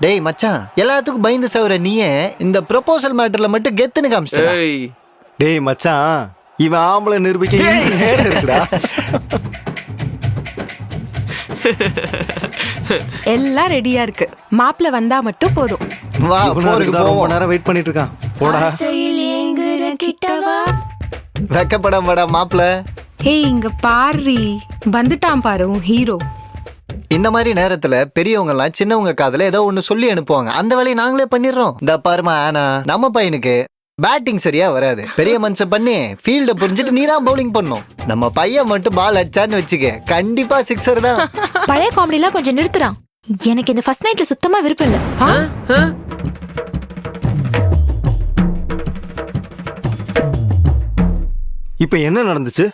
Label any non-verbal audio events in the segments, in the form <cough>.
டேய் மச்சான் எல்லாத்துக்கும் பயந்து சவர நீயே இந்த ப்ரொபோசல் மேட்டர்ல மட்டும் கெத்துன்னு காமிச்சிட்ட ஏய். டேய் மச்சான் இவன் ஆம்பளை நிரூபிக்க இன்னும் நேரம் இருக்குடா. எல்லாம் ரெடியா இருக்கு. மாப்பிள்ள வந்தா மட்டும் போதும். வா போருக்கு போவோம் நேரம் வெயிட் பண்ணிட்டு இருக்கான் போடா வெக்கப்படம் படா மாப்பிள ஏய் இங்க பாரு வந்துட்டான் பாரு உன் ஹீரோ இந்த மாதிரி நேரத்துல பெரியவங்க எல்லாம் சின்னவங்க காதுல ஏதோ ஒண்ணு சொல்லி அனுப்புவாங்க. அந்த வேலையை நாங்களே பண்ணிடுறோம். இந்த பாருமா ஆனா நம்ம பையனுக்கு பேட்டிங் சரியா வராது. பெரிய மனுஷன் பண்ணி ஃபீல்ட புரிஞ்சுட்டு நீ தான் பவுலிங் பண்ணும். நம்ம பையன் மட்டும் பால் அடிச்சான்னு வச்சுக்க கண்டிப்பா சிக்ஸர் தான். பழைய காமெடிலாம் கொஞ்சம் நிறுத்துறான். எனக்கு இந்த ஃபர்ஸ்ட் நைட்ல சுத்தமா விருப்பம் இல்ல? இப்ப என்ன நடந்துச்சு?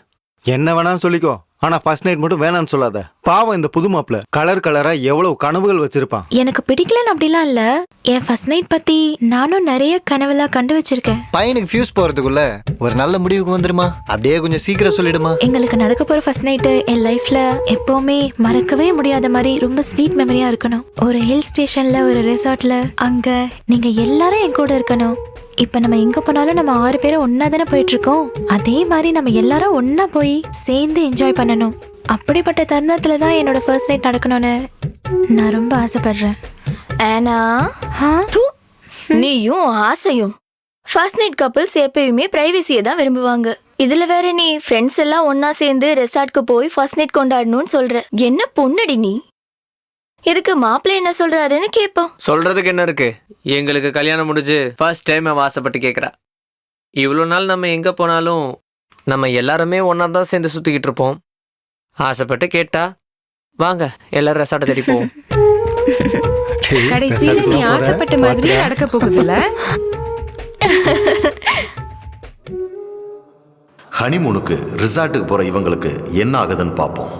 என்ன வேணாம்னு சொல்லிக்கோ. ஆனா ஃபர்ஸ்ட் நைட் மட்டும் வேணாம்னு சொல்லாத. பாவம் இந்த புது மாப்பிள. கலர் கலரா எவ்வளவு கனவுகள் வச்சிருப்பான். எனக்கு பிடிக்கலன்னு அப்படிலாம் இல்ல. என் ஃபர்ஸ்ட் நைட் பத்தி நானும் நிறைய கனவெல்லாம் கண்டு வச்சிருக்கேன். பையனுக்கு ஃபியூஸ் போறதுக்குள்ள ஒரு நல்ல முடிவுக்கு வந்துருமா? அப்படியே கொஞ்சம் சீக்கிரம் சொல்லிடுமா? எங்களுக்கு நடக்க போற ஃபர்ஸ்ட் நைட்டு என் லைஃப்ல எப்பவுமே மறக்கவே முடியாத மாதிரி ரொம்ப ஸ்வீட் மெமரியா இருக்கணும். ஒரு ஹில் ஸ்டேஷன்ல ஒரு ரெசார்ட்ல அங்க நீங்க எல்லாரும் என் கூட இருக்கணும். இப்ப நம்ம எங்க போனாலும் நம்ம ஆறு பேரும் ஒன்னா தானே போயிட்டு இருக்கோம் அதே மாதிரி நம்ம எல்லாரும் ஒன்னா போய் சேர்ந்து என்ஜாய் பண்ணணும். அப்படிப்பட்ட தருணத்துல தான் என்னோட ஃபர்ஸ்ட் நைட் நடக்கணும்னு நான் ரொம்ப ஆசைப்படுறேன். ஆனா? நீயும் ஆசையும். ஃபர்ஸ்ட் நைட் கப்பிள்ஸ் எப்பயுமே பிரைவசியை தான் விரும்புவாங்க. இதுல வேற நீ ஃப்ரெண்ட்ஸ் எல்லாம் ஒண்ணா சேர்ந்து ரெசார்ட்க்கு போய் ஃபர்ஸ்ட் நைட் கொண்டாடணும்னு சொல்ற. என்ன பொண்ணடி நீ? இதுக்கு மாப்பிள்ளை என்ன சொல்றாருன்னு கேட்போம். சொல்றதுக்கு என்ன இருக்கு? எங்களுக்கு கல்யாணம் முடிஞ்சு ஃபர்ஸ்ட் டைம் அவ ஆசைப்பட்டு கேட்குறா இவ்வளோ நாள் நம்ம எங்க போனாலும் நம்ம எல்லாருமே ஒன்றா தான் சேர்ந்து சுத்திக்கிட்டு இருப்போம். ஆசைப்பட்டு கேட்டா வாங்க எல்லாரும் ரெசார்ட்டை தேடி போவோம். <laughs> கடைசியில நீ ஆசைப்பட்ட மாதிரி நடக்க போகுதுல ஹனிமூனுக்கு ரிசார்ட்டுக்கு போற இவங்களுக்கு என்ன ஆகுதுன்னு பார்ப்போம்.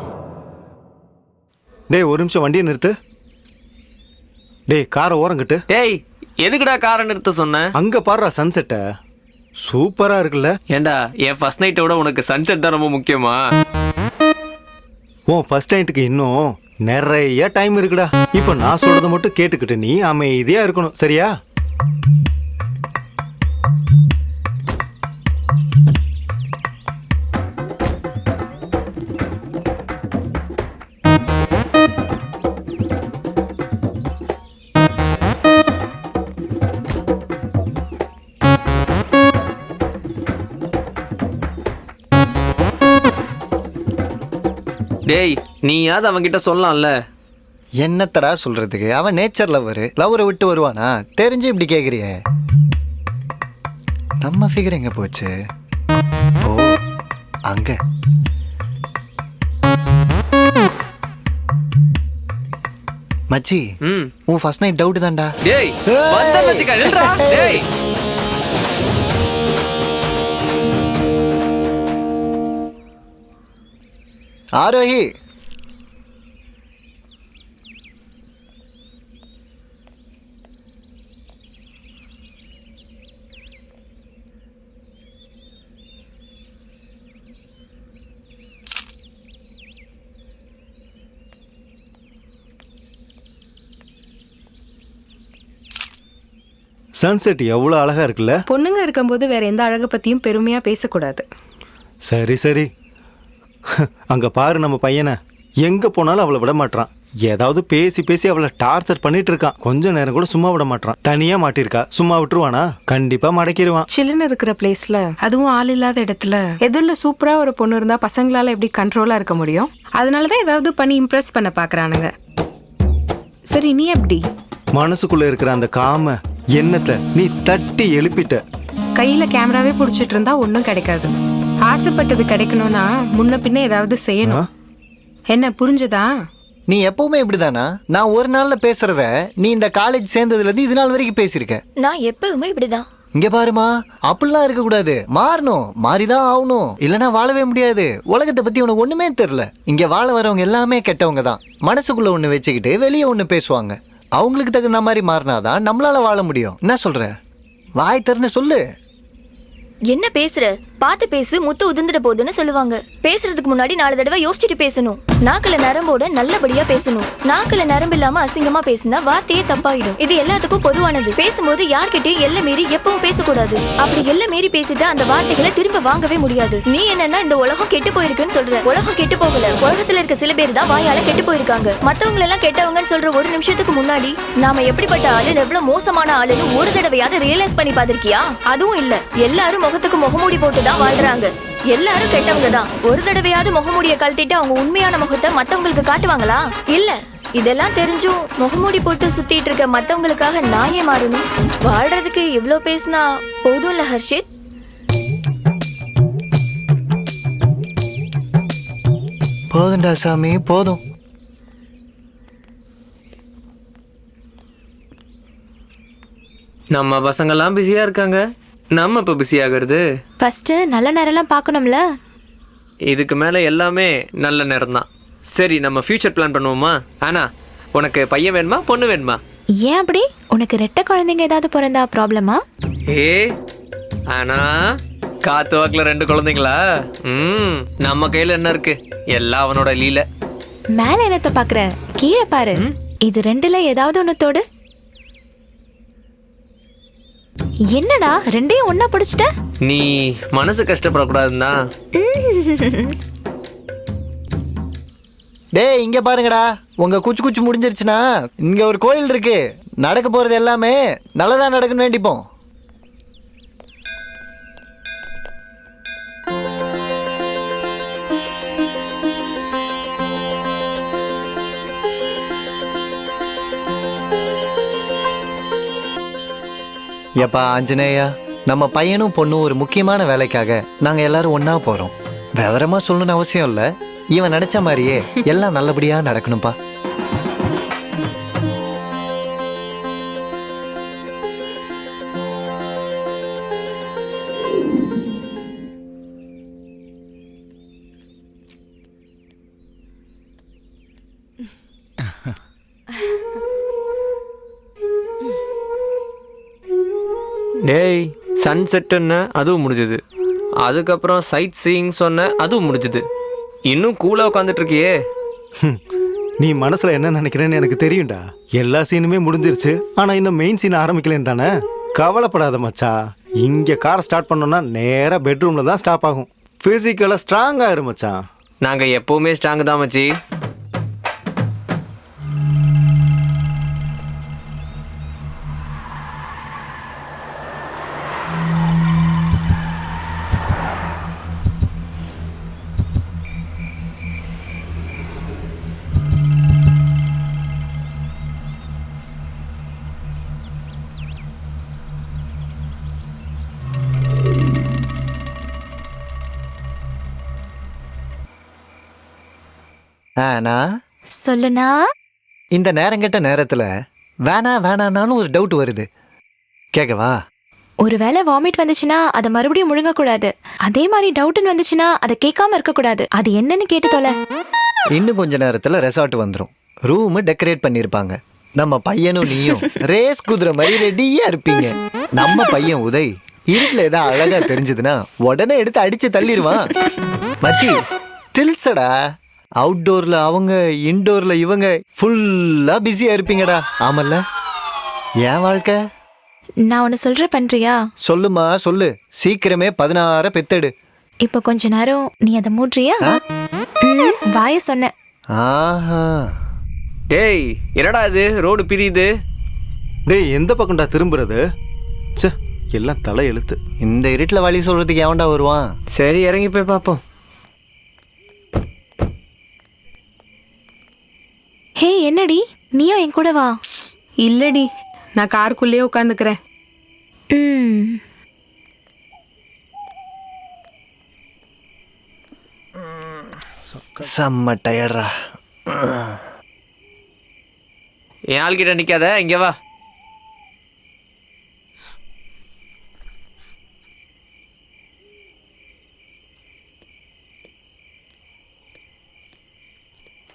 டேய் ஒரு நிமிஷம் வண்டியை நிறுத்து. டேய் காரை ஓரங்கிட்டு. டேய் எதுக்குடா காரை நிறுத்த சொன்ன? அங்க பாருடா சன்செட்டை சூப்பரா இருக்குல்ல. ஏண்டா என் ஃபர்ஸ்ட் நைட்டை விட உனக்கு சன்செட் தான் ரொம்ப முக்கியமா? உன் ஃபர்ஸ்ட் நைட்டுக்கு இன்னும் நிறைய டைம் இருக்குடா. இப்போ நான் சொல்றதை மட்டும் கேட்டுக்கிட்டு நீ அமைதியா இருக்கணும் சரியா? டேய் நீயாவது அவன்கிட்ட சொல்லலாம்ல என்னத்தடா சொல்றதுக்கு? அவன் நேச்சர் லவர் லவரை விட்டு வருவானா? தெரிஞ்சு இப்படி கேக்குறியே. நம்ம ஃபிகர் எங்க போச்சு? ஓ அங்க. மச்சி ம். உன் ஃபர்ஸ்ட் நைட் டவுட் தான்டா. டேய் வந்தேன்னு வச்சுக்க, நில்றா. டேய். ஆரோஹி சன்செட் எவ்வளோ அழகா இருக்குல்ல? பொண்ணுங்க இருக்கும்போது வேற எந்த அழக பத்தியும் பெருமையா பேசக்கூடாது. சரி சரி. <laughs> அங்க பாரு நம்ம பையனை. எங்க போனாலும் அவளை விட மாட்றான். ஏதாவது பேசி பேசி அவளை டார்ச்சர் பண்ணிட்டு இருக்கான். கொஞ்ச நேரம் கூட சும்மா விட மாட்றான். தனியா மாட்டிருக்கா சும்மா விட்டுருவானா? கண்டிப்பா மடக்கிடுவான் சில்லுன்னு இருக்கிற பிளேஸ்ல அதுவும் ஆள் இல்லாத இடத்துல எதிரில் சூப்பரா ஒரு பொண்ணு இருந்தா பசங்களால எப்படி கண்ட்ரோலா இருக்க முடியும்? அதனாலதான் ஏதாவது பண்ணி இம்ப்ரெஸ் பண்ண பாக்குறானுங்க. சரி நீ எப்படி? மனசுக்குள்ள இருக்கிற அந்த காம எண்ணத்தை நீ தட்டி எழுப்பிட்ட. கையில கேமராவே பிடிச்சிட்டு இருந்தா ஒன்றும் கிடைக்காது. ஆசைப்பட்டது கிடைக்கணும்னா முன்ன பின்ன ஏதாவது செய்யணும். என்ன புரிஞ்சதா? நீ எப்பவுமே இப்படிதானா? நான் ஒரு நாள்ல பேசுறத நீ இந்த காலேஜ் சேர்ந்ததுல இருந்து இது நாள் வரைக்கும் பேசியிருக்க. நான் எப்பவுமே இப்படிதான். இங்க பாருமா அப்படிலாம் இருக்க கூடாது மாறணும் மாறிதான் ஆகணும். இல்லனா வாழவே முடியாது. உலகத்தை பத்தி உனக்கு ஒண்ணுமே தெரியல. இங்க வாழ வரவங்க எல்லாமே கெட்டவங்க தான். மனசுக்குள்ள ஒண்ணு வச்சுக்கிட்டு வெளியே ஒண்ணு பேசுவாங்க. அவங்களுக்கு தகுந்த மாதிரி மாறினாதான் நம்மளால வாழ முடியும். என்ன சொல்ற? வாய் திறந்து சொல்லு. என்ன பேசுற? பார்த்து பேசு முத்து உதிர்ந்துட போகுதுன்னு சொல்லுவாங்க. பேசுறதுக்கு முன்னாடி நாலு தடவை யோசிச்சுட்டு பேசணும். நாக்குல நரம்போட நல்லபடியா பேசணும். நாக்குல நரம்பு இல்லாம அசிங்கமா பேசினா வார்த்தையே தப்பாயிடும். இது எல்லாத்துக்கும் பொதுவானது. பேசும்போது யார்கிட்டயும் எல்லை மீறி எப்பவும் பேசக்கூடாது. அப்படி எல்லை மீறி பேசிட்டா அந்த வார்த்தைகளை திரும்ப வாங்கவே முடியாது. நீ என்னன்னா இந்த உலகம் கெட்டு போயிருக்குன்னு சொல்ற. உலகம் கெட்டு போகல. உலகத்துல இருக்க சில பேர் தான் வாயால கெட்டு போயிருக்காங்க. மத்தவங்க எல்லாம் கெட்டவங்கன்னு சொல்ற ஒரு நிமிஷத்துக்கு முன்னாடி நாம எப்படிப்பட்ட ஆளு எவ்வளவு மோசமான ஆளுன்னு ஒரு தடவையாவது ரியலைஸ் பண்ணி பார்த்திருக்கியா? அதுவும் இல்ல. எல்லாரும் முகத்துக்கு முகமூடி போட்டு தான் வாழ்றாங்க. எல்லாரும் கெட்டவங்க தான். ஒரு தடவையாவது முகமூடிய கழட்டிட்டு அவங்க உண்மையான முகத்தை மத்தவங்களுக்கு காட்டுவாங்களா? இல்ல இதெல்லாம் தெரிஞ்சும் முகமூடி போட்டு சுத்திட்டு இருக்க மத்தவங்களுக்காக நான் ஏன் மாறணும். வாழ்றதுக்கு இவ்ளோ பேசினா போதும்ல ஹர்ஷித்? போதும்டா சாமி போதும். நம்ம பசங்கெல்லாம் பிஸியா இருக்காங்க. நம்ம இப்போ பிஸி ஆகிறது? ஃபர்ஸ்ட் நல்ல நேரம்லாம் பார்க்கணும்ல? இதுக்கு மேலே எல்லாமே நல்ல நேரம் தான் சரி நம்ம ஃப்யூச்சர் பிளான் பண்ணுவோமா? ஆனா உனக்கு பையன் வேணுமா பொண்ணு வேணுமா? ஏன் அப்படி? உனக்கு ரெட்டை குழந்தைங்க ஏதாவது பிறந்தா ப்ராப்ளமா ஏ ஆனா காத்து வாக்குல ரெண்டு குழந்தைங்களா? ம் நம்ம கையில என்ன இருக்கு? எல்லாம் அவனோட லீல. மேல என்னத்த பாக்குற? கீழே பாரு. இது ரெண்டுல ஏதாவது ஒண்ணு தோடு. என்னடா ரெண்டையும் ஒண்ணா பிடிச்சிட்ட? நீ மனசு கஷ்டப்படக்கூடாதுன்னா. டேய் இங்க பாருங்கடா. உங்க குச்சி குச்சி முடிஞ்சிருச்சுன்னா இங்க ஒரு கோயில் இருக்கு. நடக்க போறது எல்லாமே நல்லதா நடக்குன்னு வேண்டிப்போம். எப்பா ஆஞ்சநேயா? நம்ம பையனும் பொண்ணும் ஒரு முக்கியமான வேலைக்காக நாங்கள் எல்லாரும் ஒன்றா போகிறோம் விவரமாக சொல்லணும்னு அவசியம் இல்லை. இவன் நினச்ச மாதிரியே எல்லாம் நல்லபடியா நடக்கணும்ப்பா டேய் சன்செட்டுன்னு அதுவும் முடிஞ்சது. அதுக்கப்புறம் சைட் சீயிங் சொன்ன அதுவும் முடிஞ்சது. இன்னும் கூலாக ஹம். நீ மனசுல என்ன நினைக்கிறேன்னு எனக்கு தெரியும்டா. எல்லா சீனுமே முடிஞ்சிருச்சு. ஆனா இன்னும் மெயின் சீன் ஆரம்பிக்கலன்னு தானே? கவலைப்படாத மச்சா. இங்க காரை ஸ்டார்ட் பண்ணோம்னா நேரா பெட்ரூம்ல தான் ஸ்டாப் ஆகும். பிசிக்கலா ஸ்ட்ராங் ஆயிரும் மச்சான் நாங்கள் எப்போவுமே ஸ்ட்ராங் தான் மச்சி. ஆனா சொல்லுனா இந்த நேரங்கெட்ட நேரத்துல வேணா வேணானாலும் ஒரு டவுட் வருது. கேட்கவா ஒருவேளை வாமிட் வந்துச்சுன்னா அதை மறுபடியும் முழுங்கக்கூடாது. அதே மாதிரி டவுட்னு வந்துச்சுன்னா அதை கேட்காம இருக்கக்கூடாது. அது என்னன்னு கேட்டு தொலை. இன்னும் கொஞ்ச நேரத்துல ரெசார்ட் வந்துரும். ரூம் டெக்கரேட் பண்ணிருப்பாங்க. நம்ம பையனும் நீயும் ரேஸ் குதிரை மாதிரி ரெடியா இருப்பீங்க. நம்ம பையன் உதய் இருட்டுல ஏதாவது அழகா தெரிஞ்சதுன்னா உடனே எடுத்து அடிச்சு தள்ளிடுவான். மச்சி ஸ்டில்ஸடா அவுட்டோர்ல அவங்க இன்டோர்ல இவங்க ஃபுல்லா பிஸியா இருப்பீங்கடா. ஆமல்ல? என் வாழ்க்கை? நான் ஒன்று சொல்ற பண்றியா சொல்லுமா சொல்லு. சீக்கிரமே பதினாற பெத்தெடு. இப்போ கொஞ்ச நேரம் நீ அதை மூட்றியா? வாய சொன்னேன் ஆஹா. டேய் என்னடா இது? ரோடு பிரியுது. டேய் எந்த பக்கம்டா திரும்புறது? ச்சே எல்லாம் தலை எழுத்து. இந்த இருட்டுல வழி சொல்றதுக்கு எவன்டா வருவான்? சரி இறங்கி போய் பார்ப்போம். ஹே என்னடி? நீயும் என் கூட வா. இல்லடி நான் காருக்குள்ளேயே உட்காந்துக்கிறேன். ம். செம்ம டயர்டா என் ஆள்கிட்ட நிற்காத இங்கே வா.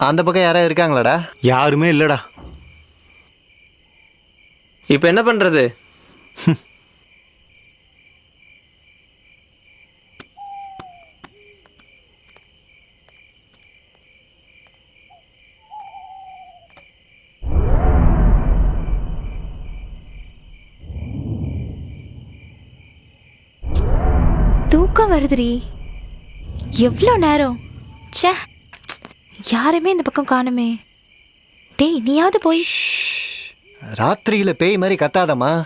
அந்த பக்கம் யாராவது இருக்காங்களாடா? யாருமே இல்லைடா. இப்போ என்ன பண்ணுறது தூக்கம் வருதுரி எவ்வளோ நேரம்? சே யாருமே இந்த பக்கம் காணுமே. டேய் நீயாவது போய். ராத்திரியில பேய் மாதிரி கத்தாதம்மா.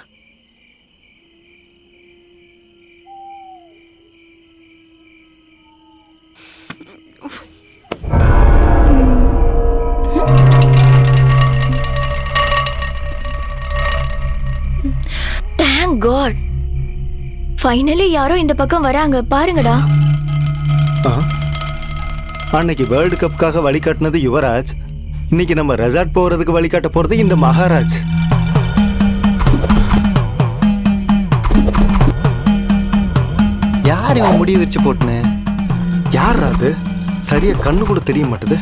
தேங்க் காட் ஃபைனலி யாரோ இந்த பக்கம் வராங்க. பாருங்கடா. ஆ? அன்னைக்கு வேர்ல்டு கப்புக்காக வழிகாட்டினது யுவராஜ். இன்னைக்கு நம்ம ரெசார்ட் போகிறதுக்கு வழிகாட்ட போகிறது இந்த மகாராஜ். யார் இவன் முடிவு வச்சு போட்டுன்னு யார் அது? சரியாக கண்ணு கூட தெரிய மாட்டுது.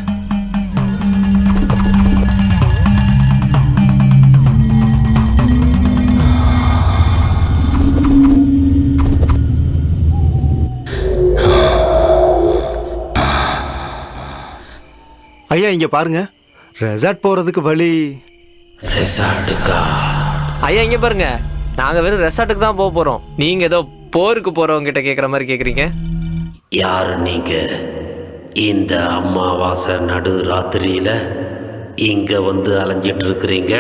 ஐயா இங்க பாருங்க. ரெசார்ட் போறதுக்கு வழி. ஐயா இங்க பாருங்க. நாங்க வெறும் ரெசார்ட்டுக்கு தான் போக போறோம். நீங்க ஏதோ போருக்கு போறவங்க கிட்ட கேக்குற மாதிரி கேக்குறீங்க? யார் நீங்க? இந்த அமாவாசை நடு ராத்திரியில இங்க வந்து அலைஞ்சிட்டு இருக்கிறீங்க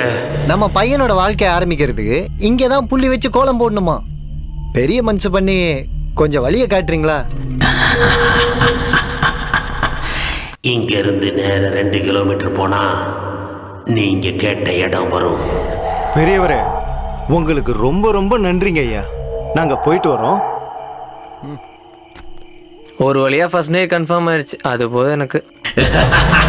நம்ம பையனோட வாழ்க்கைய ஆரம்பிக்கிறதுக்கு இங்கே தான் புள்ளி வச்சு கோலம் போடணுமா? பெரிய மனசு பண்ணி கொஞ்சம் வழியை காட்டுறீங்களா? இங்க இருந்து நேர ரெண்டு கிலோமீட்டர் போனா நீங்க கேட்ட இடம் வரும். பெரியவரே உங்களுக்கு ரொம்ப ரொம்ப நன்றிங்க ஐயா. நாங்க போயிட்டு வரோம். ஒரு வழியா ஃபர்ஸ்ட் நைட் கன்ஃபார்ம் ஆயிடுச்சு அது போதும் எனக்கு. <laughs>